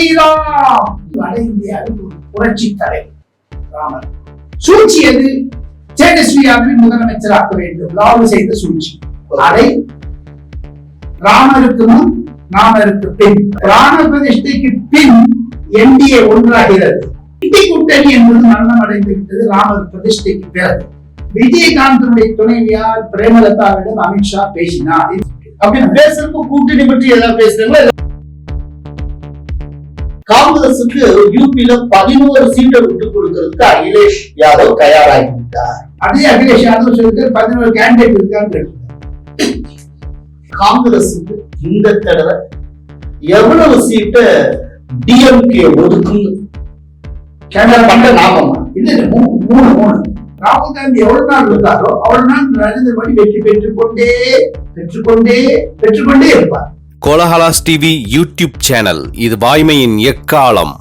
ஸ்ரீராம் வட இந்தியாவில் ஒரு புரட்சி தலைவர் ராமர். சூழ்ச்சி எது? தேஜஸ்வியாவை முதலமைச்சராக்க வேண்டும். லாபு செய்த சூழ்ச்சி. அதை ராமருக்கு முன் ராமருக்கு பின். பிராண பிரதிஷ்டைக்கு பின் என்டிஏ ஒன்றாகிறது. இந்தி கூட்டணி என்பது மரணம் அடைந்து விட்டது ராமர் பிரதிஷ்டைக்கு பிறகு. விஜயகாந்தனுடைய துணைவியார் பிரேமலதாவிடம் அமித்ஷா பேசினார். அப்படி பேசுறப்ப கூட்டணி பற்றி ஏதாவது பேசுறாங்களா? காங்கிரசுக்கு யூபியில பதினோரு சீட்டை விட்டு கொடுக்கறதுக்கு அகிலேஷ் யாதவ் தயாராகி விட்டார் அதே அகிலேஷ் யாதவ் சொல்லிட்டு பதினோரு கேண்டிடேட் இருக்கான்னு. காங்கிரசுக்கு இந்த தடவை எவ்வளவு சீட்டை டிஎம்கே ஒதுக்கும் கேண்டல் பண்ண நாமமா? இல்ல மூணு மூணு மூணு. ராகுல் காந்தி எவ்வளவு நாள் இருக்காரோ அவ்வளவு நாள் நரேந்திர மோடி வெற்றி பெற்றுக்கொண்டே பெற்றுக்கொண்டே பெற்றுக்கொண்டே இருப்பார். Kolahalas TV YouTube channel. இது வாய்மையின் எக்காலம்.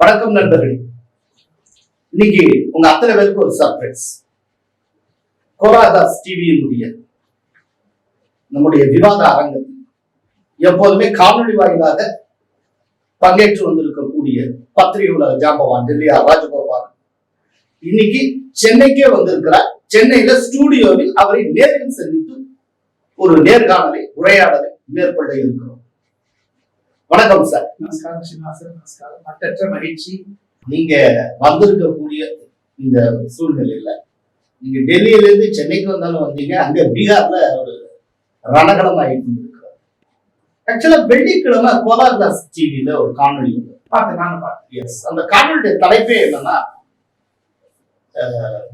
வணக்கம் நண்பர்களே. இன்னைக்கு உங்க அத்தனை பேருக்கு ஒரு சர்ப்ரைஸ் கோராதாஸ் டிவியினுடைய நம்முடைய விவாத அரங்கத்தில் எப்போதுமே காணொளி வாயிலாக பங்கேற்று வந்திருக்கக்கூடிய பத்திரிகை உலக ஜாம்பவான் டெல்லியா ராஜகோபால் இன்னைக்கு சென்னைக்கே வந்திருக்கிறார். சென்னையில ஸ்டூடியோவில் அவரை நேரில் சந்தித்து ஒரு நேர்காணலை உரையாடலை மேற்கொள்ள இருக்கிறோம். வணக்கம் சார். நமஸ்காரம் ஸ்ரீனிவாசன். நமஸ்காரம். மற்றற்ற மகிழ்ச்சி. நீங்க வந்திருக்கக்கூடிய இந்த சூழ்நிலையில நீங்க டெல்லியில இருந்து சென்னைக்கு வந்தாலும் வந்தீங்க. அங்க பீகார்ல ஒரு ரணகலம் ஆகிட்டு இருக்கிறார் ஆக்சுவலா வெள்ளிக்கிழமை கோலாகிளாஸ் டிவியில ஒரு காணொளி வந்து பார்த்து நானும் பார்த்தேன் எஸ் அந்த காணொலியுடைய தலைப்பே என்னன்னா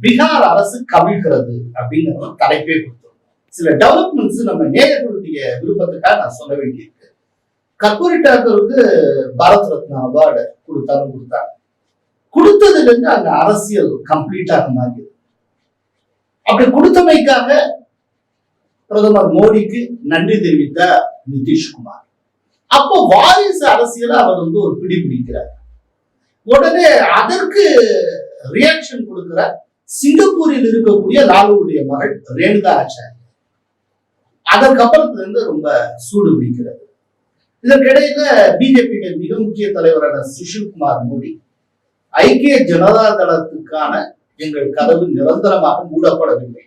பீகார் அரசு கவிழ்கிறது அப்படிங்கிற ஒரு தலைப்பே கொடுத்தோம். சில டெவலப்மெண்ட்ஸ் நம்ம நேயர்களுடைய விருப்பத்துக்காக நான் சொல்ல வேண்டியிருக்கு. கற்பூரி டாக்கருக்கு பாரத் ரத்னா அவார்டு கொடுத்தாலும் கொடுத்தாங்க. கொடுத்ததுல இருந்து அந்த அரசியல் கம்ப்ளீட்டாக மாறியது. அப்படி கொடுத்தமைக்காக பிரதமர் மோடிக்கு நன்றி தெரிவித்த நிதிஷ்குமார். அப்போ வாரிசு அரசியல அவர் வந்து ஒரு பிடிபிடிக்கிறார் உடனே அதற்கு ரியாக்ஷன் கொடுக்கிற சிங்கப்பூரில் இருக்கக்கூடிய லாலுவுடைய மகள் ரேணுகா ஆச்சாரி. அதற்கப்புறத்துல இருந்து ரொம்ப சூடு பிடிக்கிறது இதற்கிடையில பிஜேபியுடைய மிக முக்கிய தலைவரான சுஷில்குமார் மோடி ஐக்கிய ஜனதா தளத்துக்கான எங்கள் கதவு நிரந்தரமாக மூடப்படவில்லை.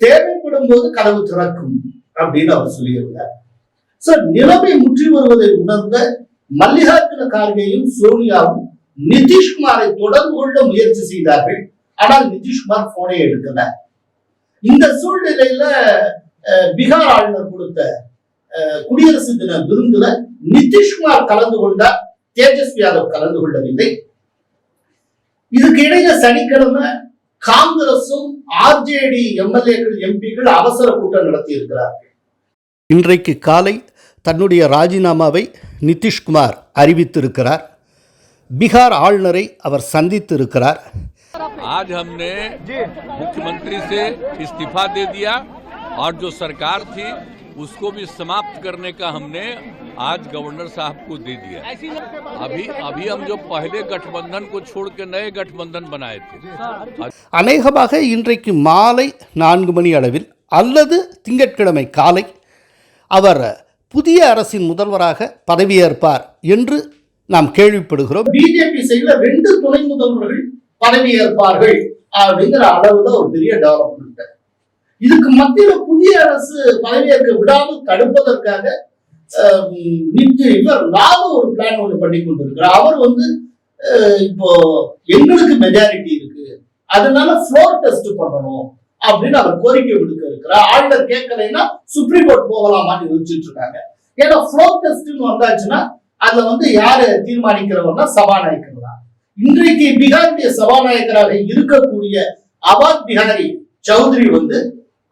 தேவைப்படும் போது கதவு திறக்கும் அப்படின்னு அவர் சொல்லியிருந்தார் சோ நிலைமை முற்றி வருவதை உணர்ந்த மல்லிகார்ஜுன கார்கேயும் சோனியாவும் நிதிஷ்குமாரை தொடர்பு கொள்ள முயற்சி செய்தார்கள். ஆனால் நிதிஷ்குமார் போனை எடுக்கல. இந்த சூழ்நிலையில பீகார் ஆளுநர் கொடுத்த குடியரசு தின விருந்துல நிதிஷ்குமார் கலந்து கொண்டார். தேஜஸ்வி யாதவ் கலந்து கொள்ளவில்லை. இதுக்கு இடையில சனிக்கிழமை காங்கிரசும் ஆர்ஜேடி எம்எல்ஏக்கள் எம்பிக்கள் அவசர கூட்டம் நடத்தி இருக்கிறார்கள் இன்றைக்கு காலை தன்னுடைய ராஜினாமாவை நிதிஷ்குமார் அறிவித்திருக்கிறார். பீகார் ஆளுநரை அவர் சந்தித்திருக்கிறார் आज हमने मुख्यमंत्री से इस्तीफा दे दिया और जो सरकार थी उसको भी समाप्त करने का हमने आज गवर्नर साहब को दे दिया अभी अभी हम जो पहले गठबंधन को छोड़ के नए गठबंधन बनाए थे அநேகமாக இன்றைக்கு மாலை நான்கு மணி அளவில் அல்லது திங்கட்கிழமை காலை அவர் புதிய அரசின் முதல்வராக பதவியேற்பார் என்று நாம் கேள்விப்படுகிறோம். பிஜேபி சைடுல ரெண்டு துணை முதல்வர்கள் பதவி ஏற்பார்கள் அப்படிங்கிற அளவுல ஒரு பெரிய டெவலப்மெண்ட் இதுக்கு மத்தியில புதிய அரசு பதவியேற்க விடாமல் தடுப்பதற்காக நித்து இவர் லாப ஒரு பிளான் ஒன்று பண்ணி கொண்டிருக்கிறார். அவர் வந்து இப்போ எங்களுக்கு மெஜாரிட்டி இருக்கு. அதனால ஃப்ளோர் டெஸ்ட் பண்ணணும் அப்படின்னு அவர் கோரிக்கை விடுக்க இருக்கிறார். ஆளுநர் கேட்கலைன்னா சுப்ரீம் கோர்ட் போகலாமான்னு யோசிச்சுட்டு இருக்காங்க. ஏன்னா ஃப்ளோர் டெஸ்ட்னு வந்தாச்சுன்னா அதுல வந்து யாரு தீர்மானிக்கிறவர்னா சபாநாயகர் தான். இன்றைக்கு பீகாருடைய சபாநாயகராக இருக்கக்கூடிய அவாத் பிஹாரி சௌத்ரி வந்து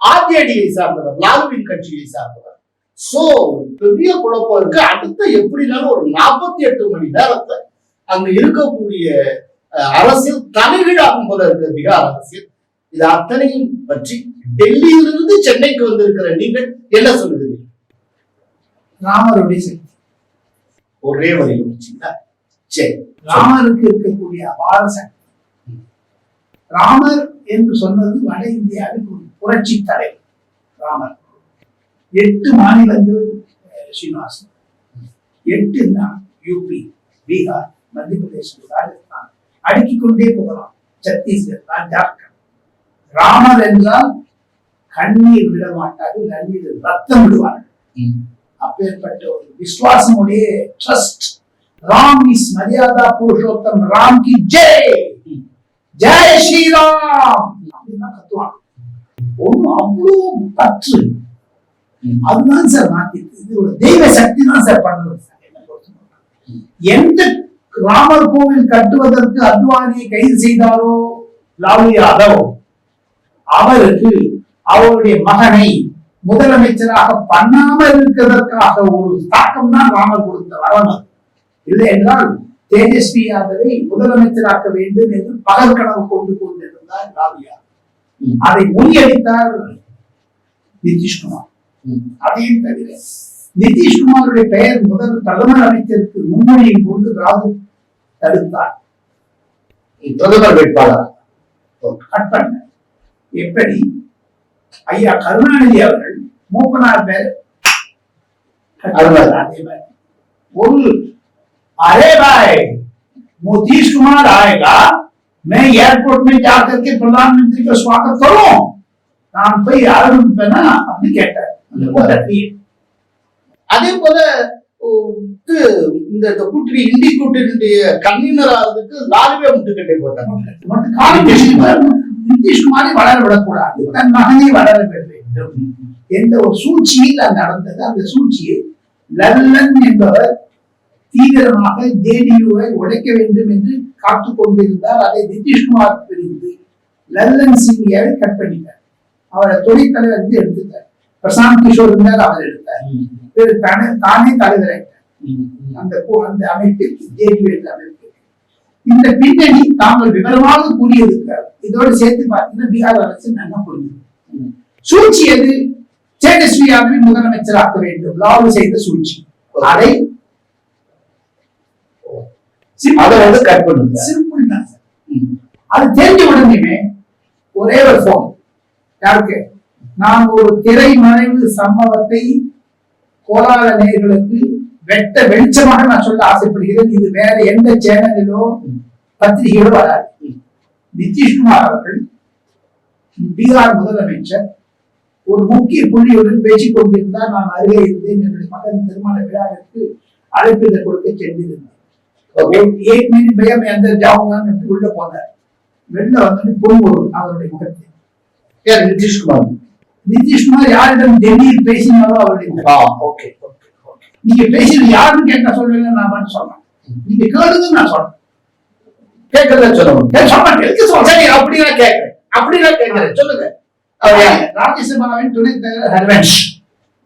ஆர்ஜேடியை சார்ந்தவர் லாலுவின் கட்சியை சார்ந்தவர். சோ பெரிய குழப்பம் இருக்கு. அடுத்த எப்படினாலும் ஒரு நாற்பத்தி எட்டு மணி நேரத்தை அங்க இருக்கக்கூடிய அஹ், அரசியல் தலைகீழாகும் போல இருக்கு பீகார் அரசியல். இது அத்தனையும் பற்றி டெல்லியிலிருந்து சென்னைக்கு வந்திருக்கிற நீங்கள் என்ன சொல்லுகிறீர்கள்? ராமருடைய சக்தி ஒரே வரியில் முடிச்சீங்களா சரி. ராமருக்கு இருக்கக்கூடிய அபார சக்தி. ராமர் என்று சொன்னது வட இந்தியாவில் ஒரு புரட்சி தலைவர் ராமர். எட்டு மாநிலங்கள் ஸ்ரீனிவாசன் எட்டுன்னா யூபி பீகார் மத்திய பிரதேசம் ராஜஸ்தான். அடுக்கிக் கொண்டே போகலாம். சத்தீஸ்கர் ஜார்க்கண்ட் ராமர் என்றால் கண்ணீர் விட மாட்டார்கள் கண்ணீர் ரத்தம் விடுவார்கள். அப்பேற்பட்ட ஒரு விசுவாசமுடைய ட்ரஸ்ட் ராம் இஸ் மரியாதா புருஷோத்தம் ராம் கி ஜெய். ஜெய் ஸ்ரீராம். அப்படின்னா கத்துவான் ஒண்ணு அவ்வளோ பற்று. அதுதான் சார் மாத்திட்டு இது ஒரு தெய்வ சக்தி தான் சார் பண்ணுறது சார் எந்த ராமர் கோவில் கட்டுவதற்கு அத்வானியை கைது செய்தாரோ? லாலு யாதவ் அவருக்கு அவருடைய மகனை முதலமைச்சராக பண்ணாமல் இருக்கிறதற்காக ஒரு தாக்கம் தான் ராமர் கொடுத்த வரவு இல்லை என்றால் தேஜஸ்வி யாதவை முதலமைச்சராக்க வேண்டும் என்று பகல் கனவு கொண்டு கொண்டிருந்தார் ம். அதை முறியடித்தார் நிதிஷ்குமார். அதையும் தவிர நிதிஷ்குமாருடைய பெயர் முதல் பிரதமர் அமைச்சருக்கு முன்மொழியும் போது ராகு தடுத்தார். பிரதமர் வேட்பாளர். கட் பண்ண. எப்படி? ஐயா கருணாநிதி அவர்கள் மூப்பனார் பேர் அதுதான். அதே மாதிரி ஒரு अरे भाई नीतीश कुमार आएगा मैं एयरपोर्ट में जाकर के प्रधानमंत्री का स्वागत करूं நான் போய் ஆரம்பிப்பேனா அப்படி கேட்டார் அந்த போராட்டியை அதே போல ஓ, இது இந்த இந்த கூட்டணி இந்தி கூட்டணியுடைய கன்வீனர் ஆகிறதுக்கு லாலுவே முட்டுக்கட்டை போட்டாங்க மட்டும் காலம் பேசினார். நிதிஷ்குமாரை வளர விடக்கூடாது தன் மகனை வளர விட வேண்டும். என்ற ஒரு சூழ்ச்சியில் அது நடந்தது. அந்த சூழ்ச்சியை லல்லன் என்பவர் தீவிரமாக ஜேடியுவை உடைக்க வேண்டும் என்று காத்துக் கொண்டிருந்தார். அதை நிதிஷ்குமார் பிரிந்து லல்லன் சிங்கியாவை கட் பண்ணிட்டார். அவரை துணைத் தலைவர் வந்து எடுத்துட்டார். பிரசாந்த் கிஷோர் இருந்தார் அவர் எடுத்தார். தானே தலைவராயிட்டார். அந்த அந்த அமைப்பிற்கு ஜேடியு அமைப்பிற்கு இந்த பின்னணி தாங்கள் விவரமாக கூறியிருக்கிறார். இதோடு சேர்த்து பார்த்தீங்கன்னா பீகார் அரசு நல்லா புரிஞ்சது சூழ்ச்சி எது? தேஜஸ்வி யாதவை முதலமைச்சராக்க வேண்டும். லாலு செய்த சூழ்ச்சி. அதை அதை வந்து கட் பண்ணுங்க. சிம்பிள் தான் சார் அது தெரிஞ்ச உடனேயுமே ஒரே ஒரு போன் யாருக்கு? நான் ஒரு திரை மறைவு சம்பவத்தை கோலால நேயர்களுக்கு வெட்ட வெளிச்சமாக நான் சொல்ல ஆசைப்படுகிறேன். இது வேற எந்த சேனலிலோ பத்திரிகையிலோ வராது. நிதிஷ்குமார் அவர்கள் பீகார் முதலமைச்சர் ஒரு முக்கிய புள்ளியுடன் பேசிக் கொண்டிருந்தால் நான் அருகே இருந்தேன். என்னுடைய மகன் திருமண விழாவிற்கு அழைப்பிதழ் கொடுக்க சென்றிருந்தேன். ஏக் மினிட் பயமே அந்த ஜாவுங்க உள்ள போனார். வெளில வந்து பொங்கல் அவருடைய முகத்தை. நிதிஷ்குமார்? நிதிஷ்குமார் யாரிடம் டெல்லியில் பேசினாலும் அவருடைய ஓகே நீங்க பேசியது யாருன்னு கேட்டா சொல்லல நான் சொன்னேன் நீங்க கேளுங்க நான் சொன்னேன் கேட்கறத சொல்ல முடியும் கேட்க சொன்னேன் எதுக்கு சொல்றேன் சரி அப்படின்னா கேட்கறேன். அப்படின்னா கேட்கறேன். சொல்லுங்க? ராஜ்யசபாவின் துணைத் தலைவர் ஹர்வன்ஷ்.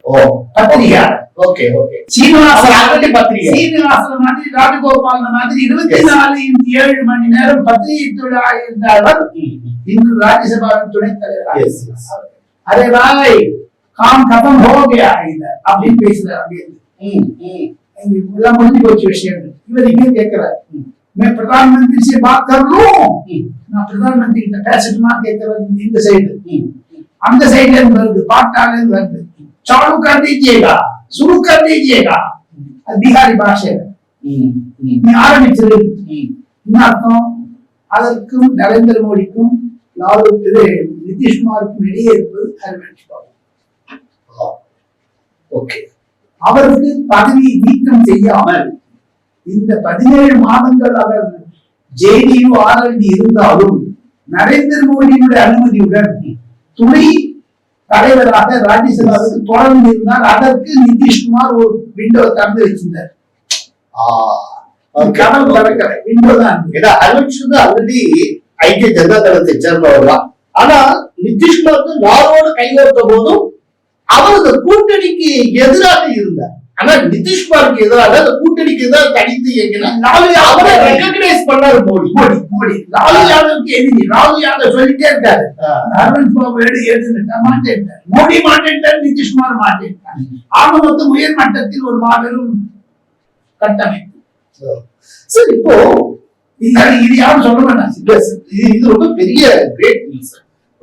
ஓ பத்திரிகையாளர் ஓகே. ஓகே சீனிவாசன் பத்திரிகை. சீனிவாசன் மாதிரி ராஜகோபாலன் மாதிரி இருபத்தி நாலு ஏழு மணி நேரம் பத்திரிகை தொழிலாளர் இருந்த அவர் இன்று ராஜ்யசபாவின் துணைத் தலைவர். அரே பாய் காம் கதம் ஹோ அப்படின்னு பேசுறாரு அப்படியே ம் ம் எங்களுக்கு எல்லாம் முடிஞ்சு போச்சு விஷயம் இவர் இங்கே கேட்கிறார் ம். मैं प्रधानमंत्री से बात कर लूं ம் நான் பிரதானமந்திரி கிட்ட பேசட்டுமா கேட்கறது இந்த சைடு ம் அந்த சைடுல இருந்து வருது பாட்டால இருந்து வருது चालू कर दीजिएगा शुरू कर दीजिएगा அது பீகாரி பாஷை ம் ம் நீ ஆரம்பிச்சிரு ம் என்ன அர்த்தம் அதற்கும் நரேந்திர மோடிக்கும் லாலு திரு நிதிஷ்குமாருக்கும் இடையே இருப்பது ஹர்வன்ஷ் பாபு ஓகே அவருக்கு பதவி நீக்கம் செய்யாமல் இந்த பதினேழு மாதங்கள் அவர் ஜேடியு ஆர்எல்டி இருந்தாலும் நரேந்திர மோடியினுடைய அனுமதியுடன் துணை தலைவராக ராஜ்யசபாவுக்கு தொடர்ந்து இருந்தார். அதற்கு நிதிஷ்குமார் ஒரு விண்டோ திறந்து வச்சிருந்தார். கதவு திறக்கல. விண்டோ தான். ஏன்னா வந்து ஆல்ரெடி ஐக்கிய ஜனதா தளத்தை சேர்ந்தவர் தான். ஆனா நிதிஷ்குமார் லாரோட கைகோர்த்த போதும் அவர் அந்த கூட்டணிக்கு எதிராக இருந்தார். ஆனா நிதிஷ்குமாருக்கு எதிராக அந்த கூட்டணிக்கு எதிராக தனித்து அவரை ரெகக்னைஸ் பண்ணாரு மோடி. மோடி மோடி. லாலு யாதவுக்கு எதிரி லாலு யாதவ் சொல்லிட்டே இருக்காரு. அரவிந்த் பாபு எடு எதுன்னு மாட்டேன்ட்டார். மோடி மாட்டேன்ட்டார் நிதிஷ்குமார் மாட்டேன்ட்டார். ஆக மொத்தம் உயர் மட்டத்தில் ஒரு மாபெரும் கட்டமைப்பு. சார் இப்போ இது யாரும் சொல்ல வேண்டாம் இது ரொம்ப பெரிய கிரேட் நியூஸ்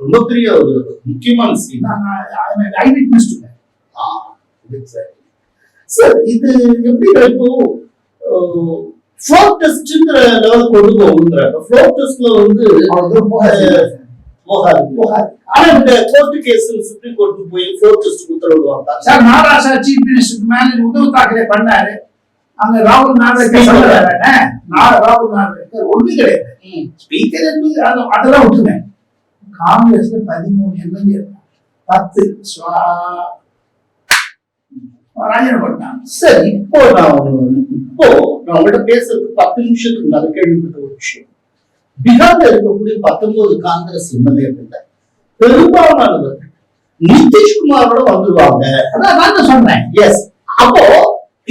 ரொம்ப பெரிய ஒரு முக்கியமான scene I witness to sir இது எப்படி இப்போ ஃப்ளோர் டெஸ்ட்ங்கிற லெவல் கொண்டு போகுங்கிற ஃப்ளோர் டெஸ்ட்ல வந்து போகாது. போகாது. ஆனா இந்த கோர்ட் கேஸ் சுப்ரீம் கோர்ட் போய் ஃப்ளோர் டெஸ்ட் உத்தரவிடுவாங்க சார் மகாராஷ்டிரா சீஃப் மினிஸ்டருக்கு மேல உத்தவ் தாக்கரே பண்ணாரு. அங்க ராகுல் நான் ராகுல் நார்வேக்கர் ஒண்ணு கிடையாது. ஸ்பீக்கர் அதெல்லாம் விட்டுருங்க காங்கிரஸ்ல பதிமூணு எம்எல்ஏ பத்து பண்ணாங்க சார் இப்போ நான் இப்போ நான் உங்கள்கிட்ட பேசுறதுக்கு பத்து நிமிஷத்துக்கு முன்னாடி கேள்விப்பட்ட ஒரு விஷயம். பீகார்ல இருக்கக்கூடிய பத்தொன்பது காங்கிரஸ் எம்எல்ஏக்கள் பெரும்பாலானவர்கள் நிதிஷ்குமாரோட வந்துருவாங்க. அதான் நான் சொன்னேன். எஸ் அப்போ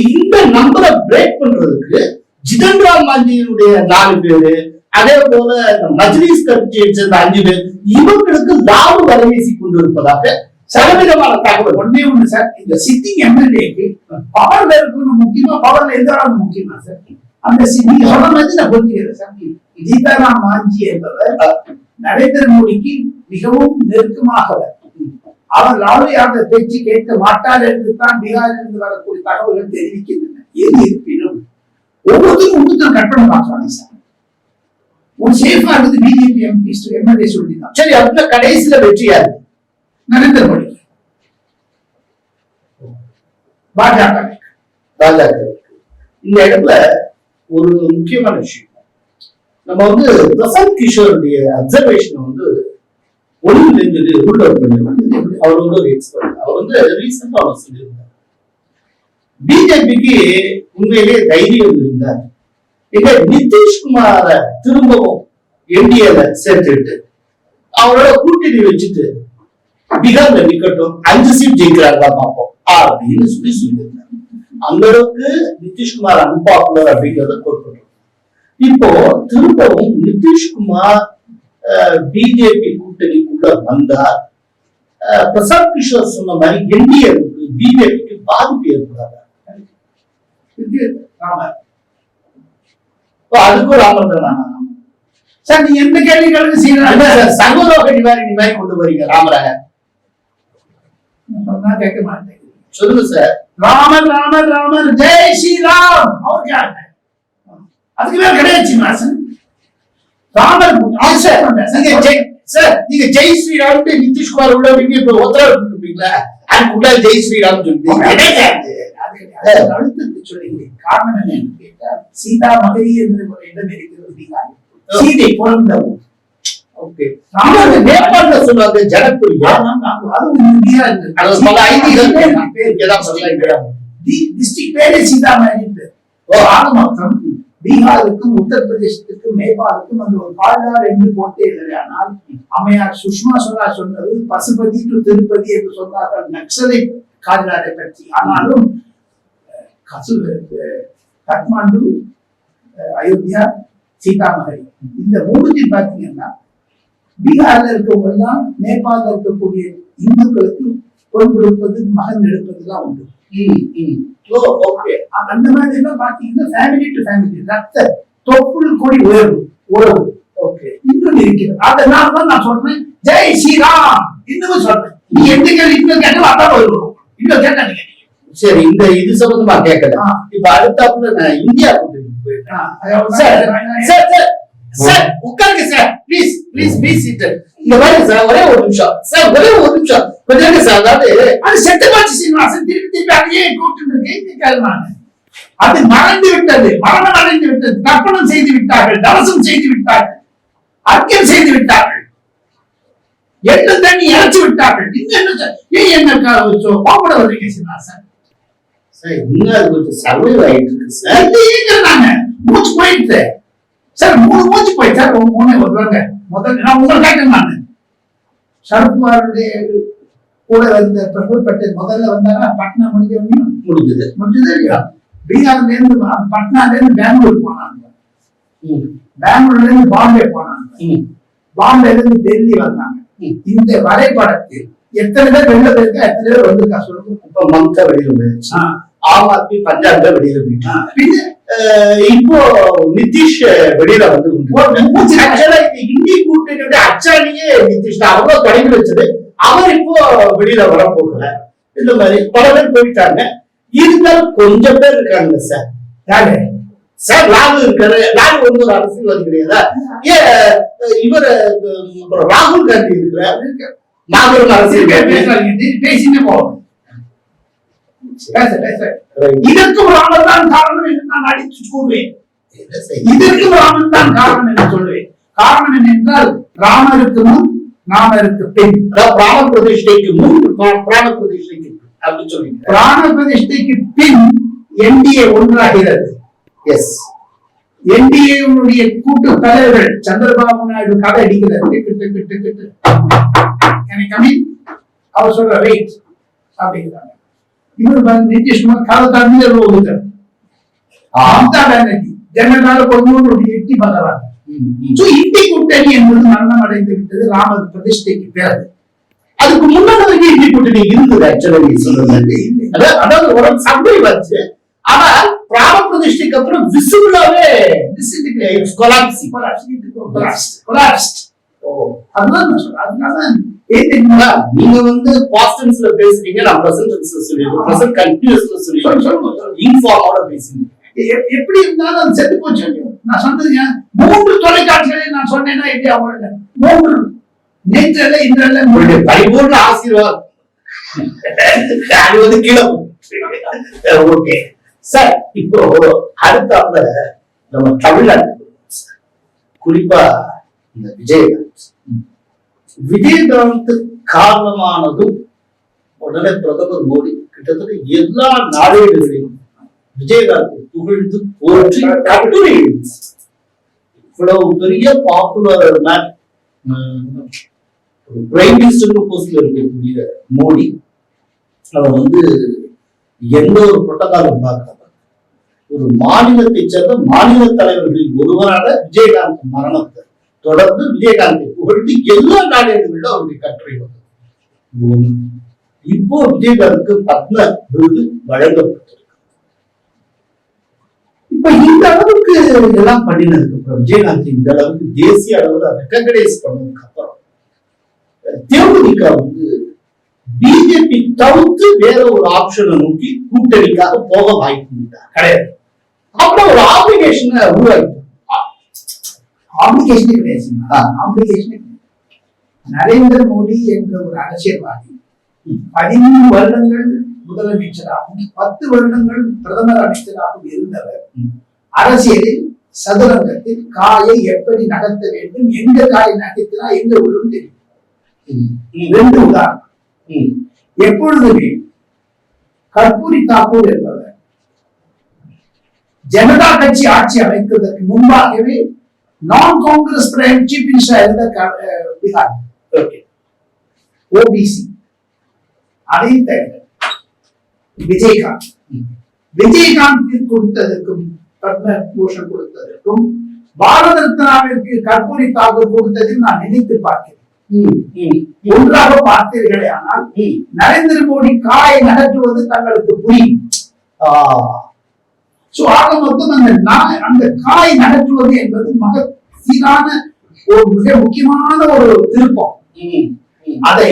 இந்த நம்பரை பிரேக் பண்றதுக்கு ஜிதன் ராம் மாஞ்சியினுடைய நாலு பேரு அதே போல மஜ்லிஸ் கட்சியை சேர்ந்த அஞ்சு பேர் இவங்களுக்கு லாபம் வரவேசி கொண்டிருப்பதாக சதவீதமான தகவல். ஒன்றே ஒண்ணு சார் இந்த சிட்டிங் எம்எல்ஏக்கு பவர்ல இருக்கணும் முக்கியமா பவர்ல எதிரான முக்கியமா சார்? அந்த சி- நீங்க சொன்ன மாதிரி நான் புரிஞ்சுக்கிறேன் சார். சீதாராம் மாஞ்சி என்பவர் நரேந்திர மோடிக்கு மிகவும் நெருக்கமாகவர். அவர் லாலு யாதவ் பேச்சு கேட்க மாட்டார் என்று தான் பீகாரிலிருந்து வரக்கூடிய தகவல்கள் தெரிவிக்கின்றன. எது இருப்பினும் ஒவ்வொருத்தரும் ஒவ்வொருத்தரும் கற்பனை பார்க்கறாங்க சார். ஒரு சேஃபா இருக்குது பிஜேபி எம்பி எம்எல்ஏ சொல்லிதான். சரி அப்படின்னா கடைசியில வெற்றியாரு நரேந்திர மோடி. பாஜக. பாஜக. இந்த இடத்துல ஒரு முக்கியமான விஷயம். நம்ம வந்து பிரசாந்த் கிஷோருடைய அப்சர்வேஷன் வந்து ஒளிவிலிருந்து உள்ள பண்ணிருக்காங்க. அவர் வந்து ஒரு எக்ஸ்பர்ட் அவர் வந்து ரீசெண்டா அவர் சொல்லியிருந்தார் பிஜேபிக்கு உண்மையிலேயே தைரியம் இருந்தார். இங்க நிதிஷ்குமார திரும்பவும் என்டிஏல சேர்த்துட்டு அவரோட கூட்டணி வச்சுட்டு பீகார்ல நிக்கட்டும் அஞ்சு சீட் ஜெயிக்கிறாங்களா பார்ப்போம். அப்படின்னு சொல்லி சொல்லியிருந்தாங்க அந்த அளவுக்கு நிதிஷ்குமார் அன்பாப்புலர் அப்படிங்கறத கொடுக்கணும் இப்போ திரும்பவும் நிதிஷ்குமார் பிஜேபி கூட்டணிக்குள்ள வந்தார். அஹ், பிரசாந்த் கிஷோர் சொன்ன மாதிரி என்டிஏவுக்கு பிஜேபிக்கு பாதிப்பு ஏற்படாது? அதுக்கும் ராமர் தானா. சார் நீ எந்த கேள்விகளுக்கு என்ன செய்யறாங்க சார் சகோதர நிவாரணி மாதிரி கொண்டு வரீங்க ராமரை சொன்னா கேட்க மாட்டேன். சொல்லுங்க சார். ராமர் ராமர் ராமர் ஜெய் ஸ்ரீராம். அவர் யாரு? அதுக்கு மேல கிடையாது சீனிவாசன். ராமர் சார் நீங்க ஜெய் சார் நீங்க ஜெய் ஸ்ரீராம் நிதிஷ்குமார் உள்ள நீங்க இப்ப உத்தரவு கொடுப்பீங்களா அதுக்குள்ள ஜெய் ஸ்ரீராம் சொல்லிட்டீங்க அழுத்தத்தை சொல்லுகிறேன் காரணம் என்னன்னு கேட்டா சீதா மகரி என்று ஒரு இடம் இருக்கிறது பீகார் சீதை பிறந்த ஊர். ஓகே. ராமர் நேபாளல சொல்லுவாங்க பீகாருக்கும் நேபாளுக்கும் அந்த ஒரு காரிடார் என்று போட்டீர்கள் ஆனால் அம்மையார் சுஷ்மா ஸ்வராஜ் சொன்னது பசுபதி டு திருப்பதி என்று சொன்னார்கள். நக்சலை காரிடாரை பற்றி. ஆனாலும் காட்மாண்டு அஹ், அயோத்தியா சீதாமகரி இந்த மூணுத்தி பார்த்தீங்கன்னா பீகார்ல இருக்கவங்க எல்லாம் நேபாளில் இருக்கக்கூடிய இந்துக்களுக்கு பொன் கொடுப்பது மகன் எடுப்பதுலாம் உண்டு. அந்த- மாதிரி எல்லாம் பாத்தீங்கன்னா ஃபேமிலி டு ஃபேமிலி ரத்த தொப்புள் கொடி உயர்வு உறவு. ஓகே. இன்னும் இருக்கிறது. அதனால தான் நான் சொல்றேன் ஜெய் ஸ்ரீராம்! இன்னும் சொல்றேன். நீ எந்த கேள்வி இன்னும் கேட்டாலும் அதான் வரும் இன்னும் கேட்டா நீங்க சரி இந்த இது சம்பந்தமா கேட்கல. இப்ப அடுத்தாப்புல நான் இந்தியா ஆ, அதாவது சார் உட்காருங்க சார். ப்ளீஸ் ப்ளீஸ் ப்ளீஸ் இங்க பாருங்க சார் ஒரே ஒரு நிமிஷம். சார் ஒரே ஒரு நிமிஷம். கொஞ்சம் சார் அதாவது அது செத்து போச்சு சீனிவாசன். திருப்பி திருப்பி அதையே கூட்டு அது மறந்து விட்டது. மரணம் அடைந்து விட்டது. தர்ப்பணம் செய்து விட்டார்கள். தவசம் செய்து விட்டார்கள். அர்க்கியம் செய்து விட்டார்கள். எண்ணெய் தண்ணி இறைச்சு விட்டார்கள். இன்னும் என்ன சார்? ஏன் என்ன கோபட வர்றீங்க சீனிவாசன். சார் இன்னும் அது கொஞ்சம் சர்வைவ் ஆயிட்டு இருக்கு சார் மூச்சு போயிடுச்சு சார் மூணு மூச்சு போயிடுச்சு சார் உங்க மூணு வருவாங்க முதல்ல நான் உங்களை கேட்டேன் நான் சரத்குமாருடைய கூட வந்த பிரபு பட்டேல் முதல்ல வந்தாரா? பட்னா முடிஞ்ச உடனே முடிஞ்சது. முடிஞ்சது இல்லையா? பீகார்ல இருந்து பட்னால இருந்து பெங்களூர் போனாங்க. பெங்களூர்ல இருந்து பாம்பே போனாங்க. பாம்பேல இருந்து டெல்லி வந்தாங்க. இந்த வரைபடத்தில் எத்தனை பேர் வெளில போயிருக்கா? எத்தனை பேர் வந்திருக்கா சொல்லுங்க. இப்ப மம்தா வெளியில போயாச்சு ஆ, ஆம் ஆத்மி பஞ்சாப்ல வெளியில அஹ் இப்போ நிதிஷ் வெளியில வந்து ஆக்சுவலா இந்த இந்தி கூட்டணியோட அச்சாணியே நிதிஷ் தான். அவங்க தொடங்கி வச்சது. அவர் இப்போ வெளியில வர போகல இந்த மாதிரி பல பேர் போயிட்டாங்க. இருந்தாலும் கொஞ்சம் பேர் இருக்காங்க சார். யாரு? சார் லாலு இருக்காரு. லாலு வந்து ஒரு அரசியல்வாதி கிடையாதா? ஏன் இவர் ராகுல் காந்தி இருக்கிறார். அரசியல்வாதி பேசுறாங்க பேசிட்டு போவோம். பேச பேச இதற்கு ராமன் தான் காரணம் என்று நான் அடித்து கூறுவேன். இதற்கு ராமன் தான் காரணம் என்று சொல்லுவேன் காரணம் என்னென்றால் ராமருக்கு முன் நாமருக்கு பின். பிராண பிரதிஷ்டைக்கு முன் பிரா- பிராண பிரதிஷ்டைக்கு அப்படின்னு சொல்றீங்க பிராண பிரதிஷ்டைக்கு பின் என்டிஏ ஒன்றாகிறது. எஸ் என்டிஏவுடைய கூட்டு தலைவர்கள் சந்திரபாபு நாயுடு கதை அடிக்கிறார். டிக்கு டிக்கு டிக்கு டிக்கு. Can I come in? அவர் சொல்ற வெயிட் அப்படிங்கிறாங்க. இவர் வந்து நிதிஷ்குமார் கதை தண்ணி ಹೋಗುತ್ತಾರೆ மம்தா பானர்ஜி ஜனநாயக பொதுவோடு எட்டி பார்க்கறாங்க சோ இந்தி கூட்டணி என்பது மரணம் அடைந்து விட்டது ராமர் பிரதிஷ்டைக்கு பிறகு அதுக்கு முன்னாடி வரைக்கும் இந்தி கூட்டணி இருந்தது ஆக்சுவலி சொல்றது அதாவது அதாவது ஒரு சண்டை வச்சு ஆனா பிராண பிரதிஷ்டைக்கு அப்புறம் விசிபிளாவே கொலாப்சி கொலாப்ஸ்ட் அதுதான் நான் சொல்றேன் அதனால தெரியுமா நீங்க வந்து பாஸ்டன்ஸ்ல பேசுறீங்க நான் பிரசன்ட் டென்ஸ்ல சொல்லிடுறேன் பிரசன்ட் கண்டினியூஸ்ல சொல்லு, சொல்லிடுறேன் சொல்லு, சொல்லு. இன்ஃபார்மோட எப்படி இருந்தாலும் அது செத்து போச்சு நான் சொன்னதுங்க மூன்று தொலைக்காட்சிகளை நான் சொன்னேன்னா எப்படி அவங்க மூன்று. நேற்றல்ல இன்றல்ல உங்களுடைய பரிபூர்ண ஆசீர்வாதம். வந்து கீழே ஓகே. சார் இப்போ அடுத்தாப்புல நம்ம சார். குறிப்பா இந்த விஜயகாந்த் விஜயகாந்த் காரணமானதும் உடனே பிரதமர் மோடி கிட்டத்தட்ட எல்லா நாளேடுகளிலும் விஜயகாந்த் புகழ்ந்து போற்றி கட்டுரை இவ்வளவு பெரிய பாப்புலர் மேன் பிரைம் மினிஸ்டர் போஸ்ட்ல இருக்கக்கூடிய மோடி அவர் வந்து எந்த ஒரு புரோட்டோகாலும் பார்க்காம ஒரு மாநிலத்தை சேர்ந்த மாநில தலைவர்களில் ஒருவரான விஜயகாந்த் மரணத்தை தொடர்ந்து விஜயகாந்தை புகழ்ந்து எல்லா நாடகங்களிலும் அவருடைய கட்டுரை வந்தது. இப்போ விஜயகாந்துக்கு பத்ம விருது வழங்கப்பட்டிருக்கு. இப்ப இந்த அளவுக்கு இதெல்லாம் பண்ணினதுக்கு அப்புறம் விஜயகாந்த் இந்த அளவுக்கு தேசிய அளவுல ரெக்கக்னைஸ் பண்ணதுக்கு அப்புறம் தேமுதிக வந்து பிஜேபி தவிர்த்து வேற ஒரு ஆப்ஷனை நோக்கி கூட்டணிக்காக போக வாய்ப்பு கிடையாது. அப்புறம் ஒரு ஆப்ளிகேஷனை உருவாக்கி ஆப்ளிகேஷனே கிடையாது. ஆப்ளிகேஷனே நரேந்திர மோடி என்ற ஒரு அரசியல்வாதி பதிமூணு வருடங்கள் முதலமைச்சராகவும் பத்து வருடங்கள் பிரதமர் அமைச்சராகவும் இருந்தவர். அரசியலில் சதுரங்கத்தில் காயை எப்படி நகர்த்த வேண்டும் எங்க காயை நகர்த்தினா எங்க விழும் தெரியும். ரெண்டு உதாரணம். எப்பொழுதுமே கற்பூரி தாக்கூர் என்பவர் ஜனதா கட்சி ஆட்சி அமைத்ததற்கு முன்பாகவே மினிஸ்டர் இருந்த க- அஹ் பீகார் ஓகே ஓபிசி அதையும் தவிர விஜயகாந்த் ம். விஜயகாந்த் கொடுத்ததற்கும் பத்ம பூஷன் கொடுத்ததற்கும் பாரத ரத்னாவிற்கு கற்பூரி தாக்கூர் கொடுத்ததில் நான் நினைத்து பார்க்கிறேன் ஒன்றாக பார்த்தீர்களே ஆனால். நரேந்திர மோடி காயை நகற்றுவது தங்களுக்கு புரியும் ஆ, சோ ஆக மொத்தம் அந்த அந்த காய் நகற்றுவது என்பது மக சீரான ஒரு மிக முக்கியமான ஒரு திருப்பம். அதை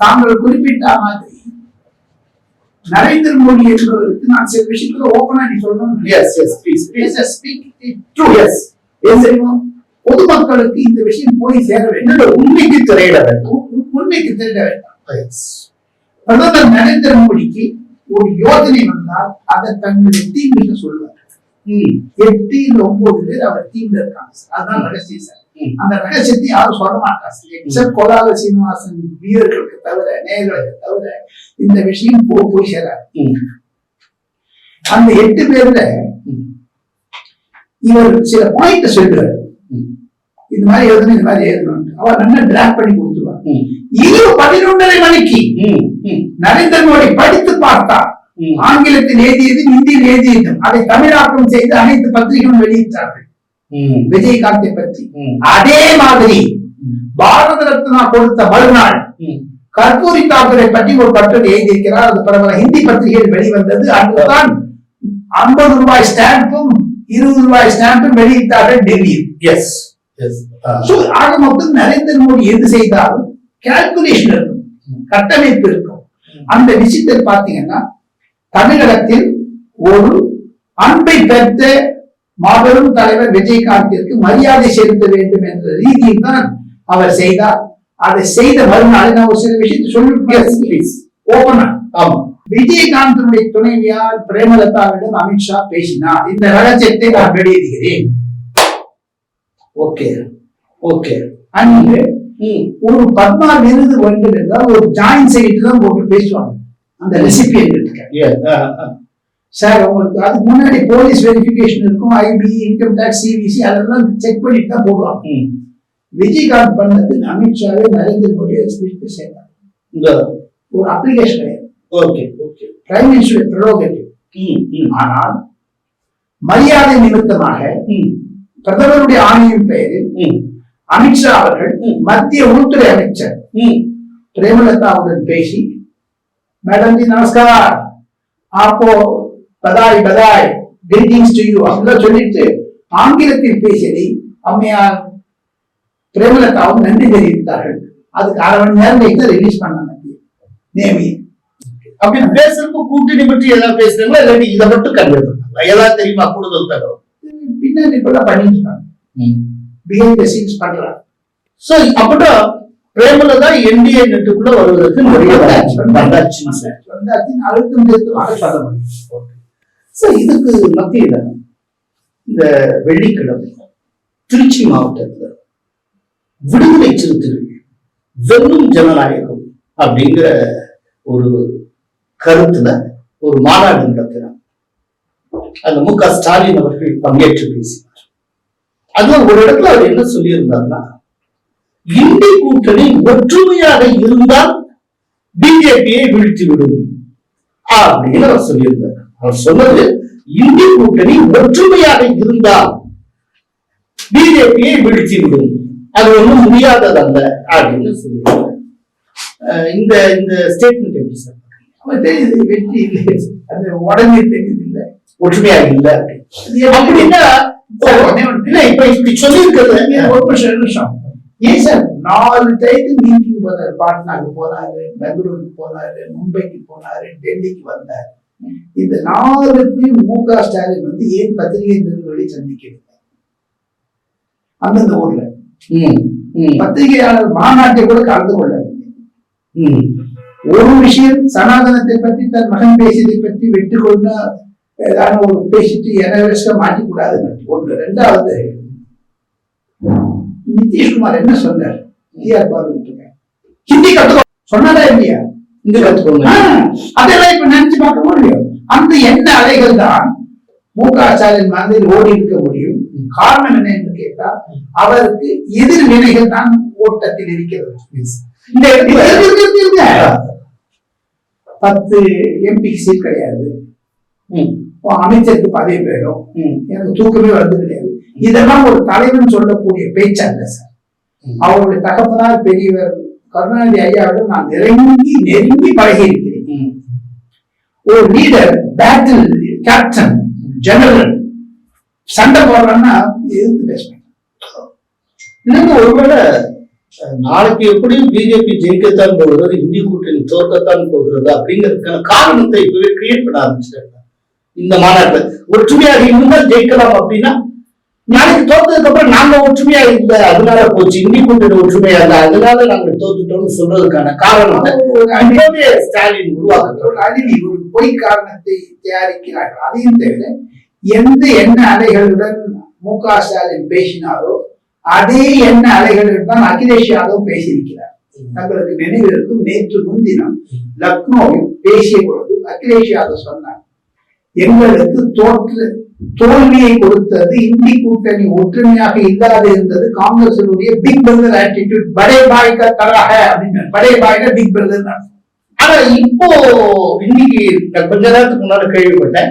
தாங்கள் குறிப்பிட்ட மாதிரி நரேந்திர மோடி என்பவருக்கு நான் சில விஷயங்களை ஓபனா நீ சொல்லணும் பொதுமக்களுக்கு இந்த விஷயம் போய் சேர வேண்டும். உண்மைக்கு திரையிட வேண்டும். உண்மைக்கு தெரிந்த வேண்டும். பிரதமர் நரேந்திர மோடிக்கு ஒரு யோசனை வந்தால் அதை தங்களுடைய டீம் சொல்லுவார். எட்டு இல்ல ஒன்பது பேர் அவர் டீம்ல இருக்காங்க சார். அதுதான் ரகசியம் சார். அந்த ரகசியத்தை யாரும் சொல்ல மாட்டாங்க சார். எக்ஸப்ட் கோலால சீனிவாசன் வீரர்களுக்கு தவிர நேயர்களுக்கு தவிர இந்த விஷயம் போ போய் சேராது. அந்த எட்டு பேர்ல இவர் சில பாயிண்ட் சொல்றாரு இந்த மாதிரி எழுதணும் இந்த மாதிரி எழுதணும் அவர் நல்லா டிராப் பண்ணி கொடுத்துருவார். இரவு பதினொன்றரை மணிக்கு நரேந்திர மோடி படித்து பார்த்தார். ஆங்கிலத்தில் எழுதியது ஹிந்தியில் எழுதியது. அதை தமிழாக்கம் செய்து அனைத்து பத்திரிகைகளும் வெளியிட்டார்கள். விஜயகாந்தை பற்றி. அதே மாதிரி. பாரத ரத்னா கொடுத்த மறுநாள். கற்பூரி தாக்கரை பற்றி ஒரு கட்டுரை எழுதியிருக்கிறார். அது பிரபல ஹிந்தி பத்திரிகையில் வெளிவந்தது. அன்றுதான் ஐம்பது ரூபாய் ஸ்டாம்பும் இருபது ரூபாய் ஸ்டாம்பும் வெளியிட்டார்கள் டெல்லியில். எஸ் ஆக மொத்தம் நரேந்திர மோடி எது செய்தாலும் கால்குலேஷன் இருக்கும். கட்டமைப்பு இருக்கும். அந்த விஷயத்தில் பாத்தீங்கன்னா தமிழகத்தில் ஒரு அன்பை பெற்ற மாபெரும் தலைவர் விஜயகாந்திற்கு மரியாதை செலுத்த வேண்டும் என்ற ரீதியில் தான் அவர் செய்தார். அதை செய்த மறுநாள் நான் ஒரு சில விஷயத்தை சொல்லி ஓபனா ஆமா. விஜயகாந்தனுடைய துணைவியார் பிரேமலதாவிடம் அமித்ஷா பேசினார். இந்த ரகசியத்தை நான் வெளியிடுகிறேன். ஓகே ஓகே அன்று ஒரு பத்மா விருது வேண்டும் என்றால் ஒரு ஜாயின் செய்யிட்டு தான் போட்டு பேசுவாங்க. அந்த uh, uh, சார் உங்களுக்கு அதுக்கு முன்னாடி போலீஸ் வெரிஃபிகேஷன் இருக்கும் ஐபி இன்கம் டேக்ஸ் சிபிசி அதெல்லாம் செக் பண்ணிட்டு தான் போடுவாங்க. விஜயகாந்த் பண்ணது அமித்ஷாவே நரேந்திர மோடியை ஸ்பீச் சேர்ந்தார் இந்த ஒரு அப்ளிகேஷன் கிடையாது. Okay okay. Prime minister prerogative ஆனால் மரியாதை நிமித்தமாக பிரதமருடைய ஆணையின் பெயரில் அமித்ஷா அவர்கள் மத்திய உள்துறை அமைச்சர். பிரேமலதாவுடன் பேசி மேடம் ஜி நமஸ்கார். ஆப்போ பதாய் பதாய். கிரீட்டிங்ஸ் டு யூ அப்படிலாம் சொல்லிட்டு ஆங்கிலத்தில் பேசியதை அம்மையார் பிரேமலதாவும் நன்றி தெரிவித்தார்கள். அதுக்கு அரை மணி நேரம் கழித்து ரிலீஸ் பண்ணாங்க நேமி. அப்படி பேசுறப்ப கூட்டணி பற்றி ஏதாவது பேசுறாங்களா? இல்லாட்டி இதை மட்டும் கன்வே பண்ணாங்களா ஏதாவது தெரியுமா? கூடுதல் தகவல். பின்னாடி இப்பெல்லாம் பண்ணிட்டு இருக்காங்க. பிஹைண்ட் த சீன்ஸ் பண்றாங்க சோ அப்படின்னா பிரேமலதா என்டிஏ நெட்டுக்குள்ள வருவதற்கு நிறைய வந்தாச்சு, வந்தாச்சு. அழுத்தம் திருத்தமாக சொல்ல முடியும். சோ இதுக்கு மத்தியில இந்த வெள்ளிக்கிழமை திருச்சி மாவட்டத்துல விடுதலை சிறுத்தைகள் வெல்லும் ஜனநாயகம் அப்படிங்கிற ஒரு கருத்துல ஒரு மாநாடு நடத்தினார் அந்த மு க ஸ்டாலின் அவர்கள் பங்கேற்று பேசினார். அதுல ஒரு இடத்துல அவர் என்ன சொல்லியிருந்தார்னா இந்தி கூட்டணி ஒற்றுமையாக இருந்தால் பிஜேபியை வீழ்த்திவிடும் அப்படின்னு அவர் சொல்லியிருந்தார். அவர் சொன்னது இந்தி கூட்டணி ஒற்றுமையாக இருந்தால் பிஜேபியை வீழ்த்திவிடும். அது ஒண்ணும் முடியாததல்ல அப்படின்னு சொல்லியிருந்தார். இந்த இந்த ஸ்டேட்மெண்ட் எப்படி சார்? தெரியுது வெற்றி இல்லை. அது உடனே தெரியுது இல்லை. ஒற்றுமையாக இல்ல? அப்படின்னு. அப்படின்னா இப்போ இல்ல இப்ப இப்படி சொல்லியிருக்கிறது ஒரு நிமிஷம் ஒரு நிமிஷம் ஏன் சார் நாலு டைத்து மீட்டிங் போனாரு பாட்னாக்கு போனாரு பெங்களூருக்கு போனாரு மும்பைக்கு போனாரு டெல்லிக்கு வந்தாரு. இந்த நாலுத்தையும் மு க ஸ்டாலின் வந்து ஏன் பத்திரிகை நிறுவனங்களை சந்திக்கிறது அந்தந்த ஊர்ல. பத்திரிகையாளர் மாநாட்டை கூட கலந்து கொள்ளவில்லை. ஒரு விஷயம் சனாதனத்தை பற்றி தன் மகன் பேசியதை பற்றி வெற்றி கொண்டு ஏதாவது ஒரு பேசிட்டு எனவெஸ்ட மாட்டிக்கூடாது ஒன்று ரெண்டாவது நிதிஷ்குமார் என்ன சொன்னார்? டிஆர் பார்வதிட்டு ஹிந்தி கத்துக்கோ. சொன்னாரா இல்லையா? இங்க கத்துக்கோங்க. அதெல்லாம் இப்ப நினைச்சு பார்க்க முடியும் அந்த எண்ண அலைகள் தான் மு க ஸ்டாலின் ஓடி இருக்க முடியும். காரணம் என்ன என்று கேட்டால் அவருக்கு எதிர் வினைகள் தான் ஓட்டத்தில் இருக்கிறது. இந்த. பத்து எம்பி சீட் கிடையாது. அமைச்சருக்கு பதவி வேணும். ம், எனக்கு தூக்கமே வந்து கிடையாது. இதெல்லாம் ஒரு தலைவன் சொல்லக்கூடிய பேச்சல்ல சார். அவருடைய தகப்பனார் பெரியவர் கருணாநிதி ஐயாவிடம் நான் நெருங்கி நெருங்கி பழகி இருக்கிறேன். ஒரு லீடர் பேட்டில் கேப்டன் ஜெனரல் சண்டை போடுறான்னா எதிர்த்து பேசுவேன். இல்லைங்க ஒருவேளை நாளைக்கு எப்படி பிஜேபி ஜெயிக்கத்தான் போகிறது இந்திய கூட்டணி தோற்கத்தான் போகிறது அப்படிங்கிறதுக்கான காரணத்தை இப்பவே கிரியேட் பண்ண ஆரம்பிச்சிட்டாங்க. இந்த மாநாட்டில் ஒற்றுமையாக இருந்தால் ஜெயிக்கலாம் அப்படின்னா நாளைக்கு தோத்ததுக்கு அப்புறம் நாங்க ஒற்றுமையா இல்ல அதனால போச்சு. இந்திய கூட்டணி ஒற்றுமையா இல்ல அதனால நாங்க தோத்துட்டோம்னு சொல்றதுக்கான காரணம் ஒரு ஸ்டாலின் உருவாக்குறோம் ஒரு ஒரு பொய் காரணத்தை தயாரிக்கிறார்கள். அதையும் தவிர எந்த எண்ண அலைகளுடன் மு க ஸ்டாலின் பேசினாரோ அதே எண்ண அலைகளுடன் தான் அகிலேஷ் யாதவ் பேசியிருக்கிறார். தங்களுக்கு நினைவு இருக்கும் நேற்று முன்தினம் லக்னோவில் பேசிய பொழுது அகிலேஷ் யாதவ் சொன்னார் எங்களுக்கு தோற்று தோல்வியை கொடுத்தது இந்தி கூட்டணி ஒற்றுமையாக இல்லாது இருந்தது. காங்கிரசினுடைய பிக் பிரதர் ஆட்டிடியூட் படே பாய் தராக அப்படின்னு படே பாய்னா பிக் பிரதர் ஆனா இப்போ இன்னைக்கு கொஞ்ச நேரத்துக்கு முன்னாடி கேள்விப்பட்டேன்.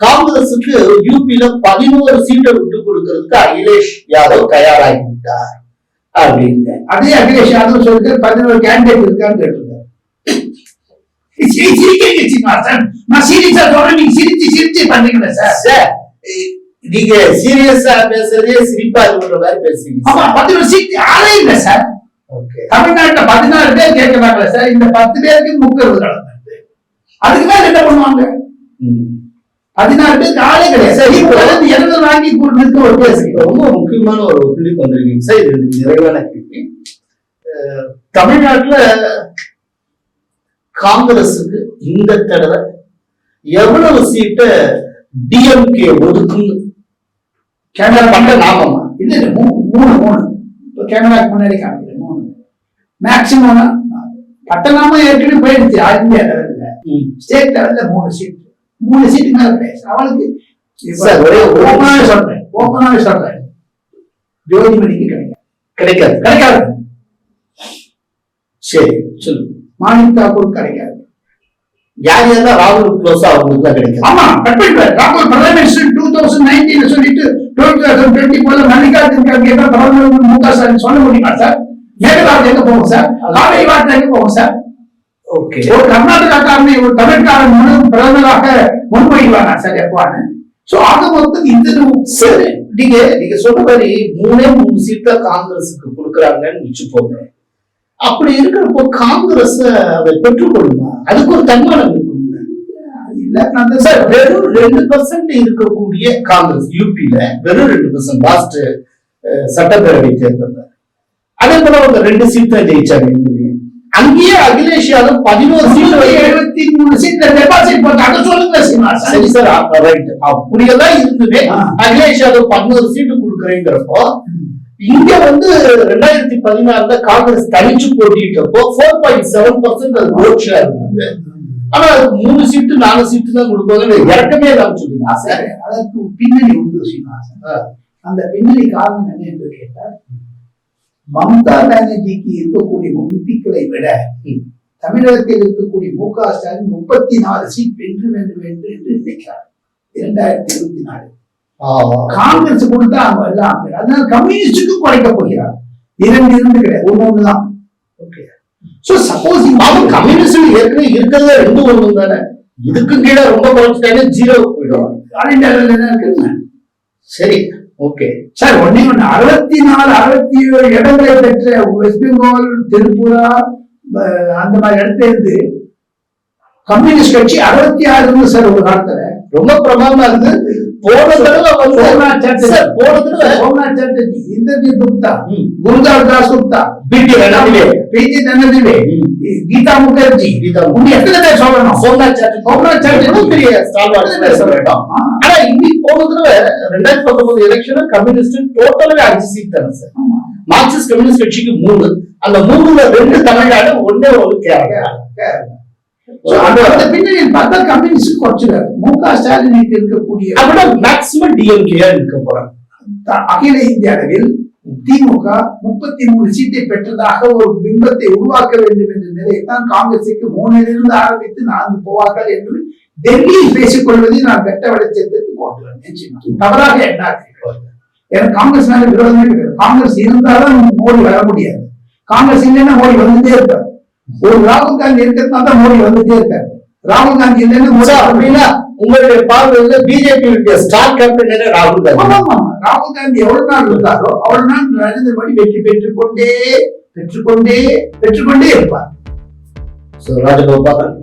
காங்கிரசுக்கு யூபியில பதினோரு சீட்டை விட்டு கொடுக்கறதுக்கு அகிலேஷ் யாதவ் தயாராகி விட்டார் அப்படின்னு அதே அகிலேஷ் யாதவ் சொல்லிட்டு பதினோரு கேண்டிடேட் இருக்கான்னு கேட்டிருக்காரு சிரிக்கிறீங்க சீனிவாசன் நான் சீரியஸா சொல்றேன் நீங்க சிரிச்சு சிரிச்சு பண்றீங்களே சார்? சார் நீங்க சீரியஸா பேசுறதே சிரிப்பா இருக்கிற மாதிரி பேசுறீங்க ஆமா பதினோரு சீட் ஆளே இல்ல சார். ஓகே. தமிழ்நாட்டுல பதினாறு பேர் கேட்கிறாங்களே சார். இந்த பத்து பேருக்கு முக்கிறது நடந்தது அதுக்கு மேல என்ன பண்ணுவாங்க? பதினாறு பேருக்கு ஆளே கிடையாது சார். இப்போ எழுபது வாங்கி கொடுத்து ஒரு பேசுறீங்க. ரொம்ப முக்கியமான ஒரு புள்ளிக்கு வந்திருக்கீங்க சார். இது நிறைவான கேள்வி. தமிழ்நாட்டுல காங்கிரஸுக்கு இந்த தடவை எவ்வளவு சீட்டை டிஎம்கே ஒதுக்கும் கேமரா பண்ண நாமமா இல்ல இல்ல மூணு மூணு மூணு. இப்போ கேமராக்கு முன்னாடி காமிக்கிறேன் மூணு. மேக்சிமம் பட்டணமா ஏற்கனவே போயிடுச்சு ஆல் இந்தியா லெவல்ல ஸ்டேட் லெவல்ல மூணு சீட் மூணு சீட்டு மேல கிடையாது அவளுக்கு சார், ஒரே ஒரு ஓப்பனாவே சொல்றேன். ஓப்பனாவே சொல்றேன். ஜோதிமணிக்கு கிடைக்காது. கிடைக்காது. கிடைக்காது. சரி சொல்லு. மாணிக் தாக்கூர் கிடைக்காது. யார் யாரெல்லாம் ராகுல் க்ளோஸா அவங்களுக்கு தான் கிடைக்கும். ஆமா கட் பண்ணிட்டாரு ராகுல் prime minister two thousand nineteen சொல்லிட்டு டூ தௌசண்ட் டுவெண்ட்டி போல மல்லிகார்ஜுன் கார்கே தான் பிரதமர் மு க ஸ்டாலின் சொல்ல முடியுமா சார். மேகதாது எங்க போகும் சார்? காவிரி வாட்டர் எங்க போகும் சார்? ஓகே. ஒரு கர்நாடகாக்காரனை ஒரு தமிழ்காரன் முழு பிரதமராக முன்வைவானா சார் எப்பான்னு? சோ அது வந்து இந்த சரி. நீங்க நீங்க சொன்ன மாதிரி மூணே மூணு சீட்டை காங்கிரஸுக்கு கொடுக்குறாங்கன்னு வச்சுப்போங்க அப்படி இருக்கிறப்போ காங்கிரஸ் அதை பெற்றுக்கொள்ளுமா அதுக்கு ஒரு தன்மானம் இருக்கும் இல்ல சார் வெறும் ரெண்டு பர்சன்ட் இருக்கக்கூடிய காங்கிரஸ் யூபியில வெறும் ரெண்டு பர்சன்ட் லாஸ்ட் சட்டப்பேரவை தேர்தல் அதே போல அவங்க ரெண்டு சீட் தான் ஜெயிச்சாங்க. அங்கேயே அகிலேஷ் யாதவ் பதினோரு சீட் எழுபத்தி மூணு சீட்ல டெபாசிட் போட்டாங்க. சொல்லுங்க சரி சார் ரைட் அப்படியெல்லாம் இருந்துமே. அகிலேஷ் யாதவ் பதினோரு சீட்டு கொடுக்குறேங்கிறப்போ இங்க வந்து ரெண்டாயிரத்தி பதினாறுல காங்கிரஸ் தனிச்சு போட்டிட்டப்போ ஃபோர் பாயிண்ட் செவன் பர்சன்ட் அது ஓட் ஷேர் இருந்தது. ஆனா அதுக்கு மூணு சீட்டு நாலு சீட்டு தான் கொடுப்பாங்க இறக்கமே இல்லாம சொல்லுங்க சார் சரி, அதற்கு பின்னணி உண்டு சீனிவாசன் அந்த பின்னணி காரணம் என்ன என்று கேட்டால் மம்தா பானர்ஜிக்கு இருக்கக்கூடிய எம்பிக்களை விட. தமிழகத்தில் இருக்கக்கூடிய மு க ஸ்டாலின் முப்பத்தி நாலு சீட் வென்று வேண்டும் என்று என்று நினைக்கிறார். இரண்டாயிரத்தி இருபத்தி நாலு. காங்கிரஸ் கொடுத்தா அவங்க எல்லாம். அதனால கம்யூனிஸ்டுக்கும் குறைக்க போகிறார் இரண்டு இரண்டு கிடையாது. ஒண்ணு ஒண்ணுதான். ஓகே சோ சப்போஸ் அவன் கம்யூனிஸ்ட் ஏற்கனவே இருக்கிறதே ரெண்டு ஒண்ணு தானே இதுக்கு கீழே ரொம்ப குறைச்சிட்டாங்க ஜீரோ போயிடும். இருக்குங்க சரி ஓகே சார் ஒன்னே ஒண்ணு. அறுபத்தி நாலு அறுபத்தி ஏழு இடங்களை பெற்ற வெஸ்ட் பெங்கால் திரிபுரா அஹ், அந்த மாதிரி இடத்துல இருந்து கம்யூனிஸ்ட் கட்சி அறுபத்தி ஆறு இருந்து சார் ஒரு காலத்துல ரொம்ப பிரமாதமா இருக்கு. போன தடவை போன தடவை சோம்நாத் சாட்டர்ஜி இந்திரஜித் குப்தா. குருதாஸ் தாஸ் குப்தா பிடி பிஜி ம். கீதா முகர்ஜி. கீதா எத்தனை பேர் சொல்லணும்? சோம்நாத் சாட்டர்ஜி. சோம்நாத் சாட்டர்ஜி. பெரிய ஸ்டால்வார்ட் சொல்லட்டும் ஆ, ஆனா இன்னைக்கு போன தடவை ரெண்டாயிரத்தி பத்தொன்பது எலெக்ஷன் கம்யூனிஸ்ட் டோட்டலாவே அஞ்சு சீட் தானே சார். மார்க்சிஸ்ட் கம்யூனிஸ்ட் கட்சிக்கு மூணு. அந்த மூணுல ரெண்டு தமிழ்நாடு ஒன்னே ஒரு கேரளா. அந்த அந்த பின்னணியில் பார்த்தா கம்யூனிஸ்ட் குறைச்சிடாரு மு க ஸ்டாலினுக்கு இருக்கக்கூடிய அப்படின்னா மேக்சிமம் டிஎம்கே இருக்க போறாங்க. த- அகில இந்திய அளவில் திமுக முப்பத்தி மூணு சீட்டை பெற்றதாக ஒரு பிம்பத்தை உருவாக்க வேண்டும் என்ற நிலையைத்தான் காங்கிரசுக்கு மூணிலிருந்து ஆரம்பித்து நான்கு போவார்கள் என்று டெல்லியில் பேசிக் கொள்வதை நான் வெட்ட வெளிச்சத்திற்கு கொண்டு வந்தேன். தவறாக எண்ணாதீர்கள். எனக்கு காங்கிரஸ் மேல விரோதமே கிடையாது காங்கிரஸ் இருந்தாலும் மோடி வர முடியாது. காங்கிரஸ் இல்லைன்னா மோடி வந்துட்டே இருப்பார். ஒரு ராகுல் காந்தி இருக்கிறதுனால தான் மோடி வந்துட்டே இருக்காரு. ராகுல் காந்தி இல்லைன்னா மோடி. அப்படின்னா உங்களுடைய பார்வையில பிஜேபி ஸ்டார் கேப்டன் ராகுல் காந்தி. ராகுல் காந்தி எவ்வளவு நாள் இருந்தாரோ அவ்வளவு நாள் நரேந்திர மோடி வெற்றி பெற்றுக் கொண்டே பெற்றுக்கொண்டே பெற்றுக்கொண்டே இருப்பார். So, ராஜகோபாலன்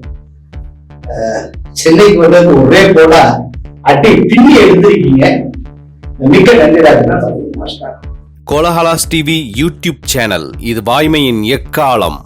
சென்னைக்கு வந்தது ஒரே போல அடி பின்னி எழுந்திருக்கீங்க மிக்க நன்றி கோலஹலாஸ் டிவி யூடியூப் சேனல். இது வாய்மையின் எக்காலம்.